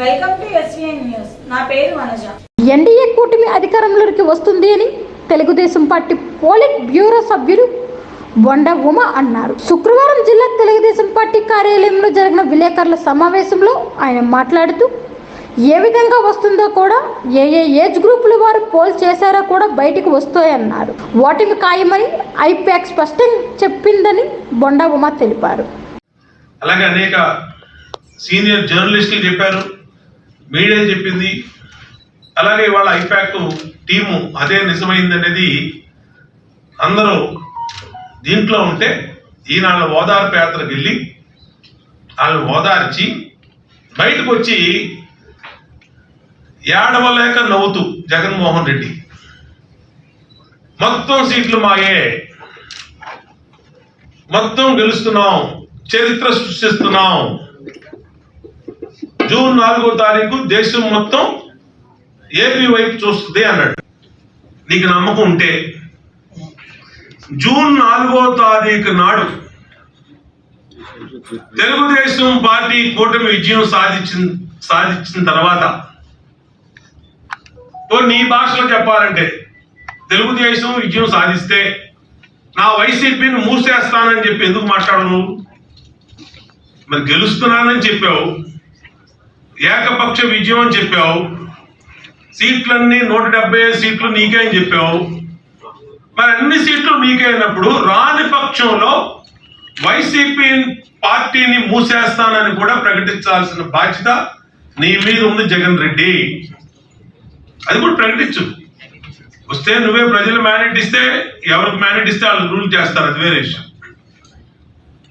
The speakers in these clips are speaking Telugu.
Welcome to SVN news. నా పేరు వనజ. ఎన్డీఏ కూటమి అధికారంలోకి వస్తుంది అని తెలుగుదేశం పార్టీ పోలిట్ బ్యూరో సభ్యులు బొండ ఉమ అన్నారు. శుక్రవారం జిల్లా తెలుగుదేశం పార్టీ కార్యాలయంలో జరిగిన విలేకరుల సమావేశంలో ఆయన మాట్లాడుతూ ఏ విధంగా వస్తుందో కూడా ఏ ఏ ఏజ్ గ్రూపుల వారు పోల్ చేశారో కూడా బయటికి వస్తాయన్నారు. ఓటమి ఖాయమని ఐపాక్ స్పష్టంగా చెప్పిందని బొండ ఉమ తెలిపారు. అలాగే అనేక సీనియర్ జర్నలిస్టులు చెప్పారు. మీడియా చెప్పింది. అలాగే వాళ్ళ ఇంపాక్ట్ టీము అదే నిజమైందనేది అందరూ దీంట్లో ఉంటే ఈనాళ్ళ ఓదార్పు యాత్రకు వెళ్ళి వాళ్ళని ఓదార్చి బయటకు వచ్చి ఏడవలేక నవ్వుతూ జగన్మోహన్ రెడ్డి. మొత్తం సీట్లు మాయే. మొత్తం గెలుస్తున్నాం. చరిత్ర సృష్టిస్తున్నాం. జూన్ నాలుగో తారీఖు దేశం మొత్తం ఏపీ వైపు చూస్తుంది అన్నాడు. నీకు నమ్మకం ఉంటే. జూన్ నాలుగో తారీఖు నాడు తెలుగుదేశం పార్టీ కూటమి విజయం సాధించిన సాధించిన తర్వాత ఓ నీ భాషలో చెప్పాలంటే తెలుగుదేశం విజయం సాధిస్తే నా వైసీపీని మూసేస్తానని చెప్పి ఎందుకు మాట్లాడను? మరి గెలుస్తున్నానని చెప్పావు. ఏకపక్ష విజయం అని చెప్పావు. సీట్లన్నీ నూట డెబ్బై సీట్లు నీకే అని చెప్పావు. మరి అన్ని సీట్లు నీకే అయినప్పుడు రాని పక్షంలో వైసీపీ పార్టీని మూసేస్తానని కూడా ప్రకటించాల్సిన బాధ్యత నీ మీద ఉంది జగన్ రెడ్డి. అది కూడా ప్రకటించు. వస్తే నువ్వే ప్రజలు మ్యాండేట్ ఇస్తే ఎవరికి మ్యాండేట్ ఇస్తే వాళ్ళు రూల్ చేస్తారు. అది వేరే విషయం.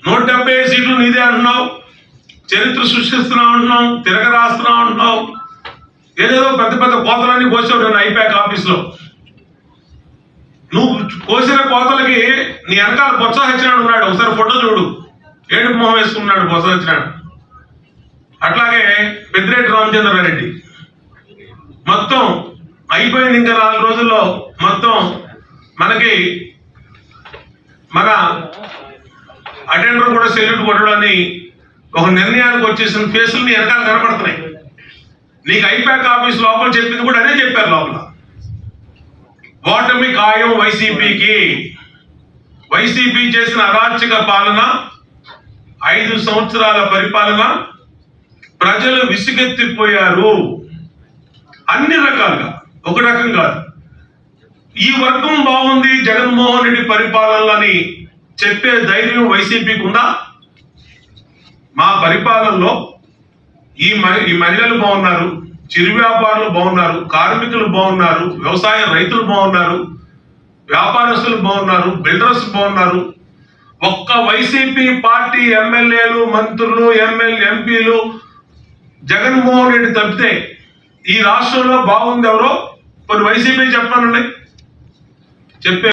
నూట డెబ్బై సీట్లు నీదే అంటున్నావు. చరిత్ర సృష్టిస్తున్నాం అంటున్నాం తిరగ రాస్తున్నావు అంటున్నావు ఏదేదో పెద్ద పెద్ద కోతలన్నీ కోసావు నేను ఐపాక్ ఆఫీస్లో నువ్వు కోసిన కోతలకి నీ వెనకాల ప్రోత్సహించినాడు ఉన్నాడు. ఒకసారి ఫోటో చూడు. ఏడుపు మొహం వేసుకున్నాడు ప్రోత్సహించినాడు అట్లాగే పెద్దిరెడ్డి రామచంద్రారెడ్డి మొత్తం అయిపోయింది ఇంకా నాలుగు రోజుల్లో. మొత్తం మనకి మన అటెండర్ కూడా సెల్యూట్ కొట్టడాన్ని ఒక నిర్ణయానికి వచ్చేసిన ఫేసులు నీ వెనకాల కనపడుతున్నాయి. నీకు ఐపాక్ ఆఫీస్ లోపల చెప్పింది కూడా అదే చెప్పారు లోపల. ఓటమి ఖాయం వైసీపీకి. వైసీపీ చేసిన అరాచక పాలన ఐదు సంవత్సరాల పరిపాలన ప్రజలు విసుగెత్తిపోయారు. అన్ని రకాలుగా. ఒక రకం కాదు. ఈ వర్గం బాగుంది జగన్మోహన్ రెడ్డి పరిపాలనని చెప్పే ధైర్యం వైసీపీకి ఉందా? మా పరిపాలనలో ఈ మ- ఈ మహిళలు బాగున్నారు చిరు వ్యాపారులు బాగున్నారు కార్మికులు బాగున్నారు వ్యవసాయ రైతులు బాగున్నారు వ్యాపారస్తులు బాగున్నారు బిల్డర్స్ బాగున్నారు. ఒక్క వైసీపీ పార్టీ ఎమ్మెల్యేలు మంత్రులు ఎమ్మెల్యే ఎంపీలు జగన్మోహన్ రెడ్డి తప్పితే ఈ రాష్ట్రంలో బాగుంది ఎవరో? కొన్ని వైసీపీ చెప్పానండి చెప్పే